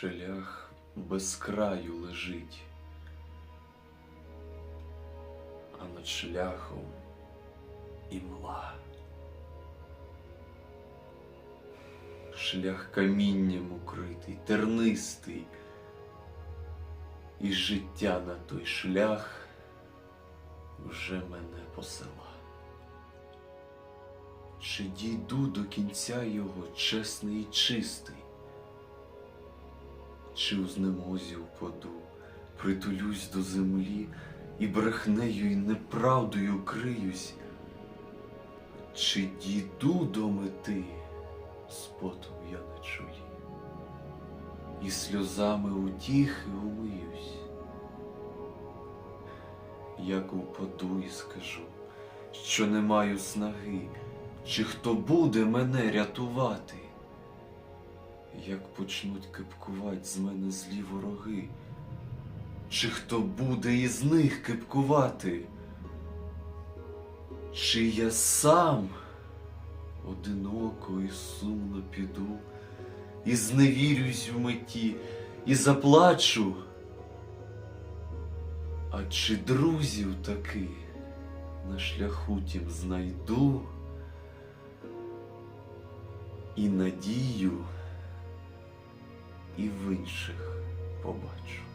Шлях без краю лежить, а над шляхом імла. Шлях камінням укритий, тернистий, і життя на той шлях вже мене посила. Чи дійду до кінця його чесний і чистий? Чи у знемозі впаду, притулюсь до землі і брехнею і неправдою криюсь? Чи дійду до мети, спотом я на чолі, і сльозами утіхи умиюсь? Як упаду і скажу, що не маю снаги, чи хто буде мене рятувати? Як почнуть кипкувати з мене злі вороги, чи хто буде із них кипкувати? Чи я сам одиноко і сумно піду, і зневірюсь в меті, і заплачу? А чи друзів таки на шляху тім знайду і надію і в інших побачу.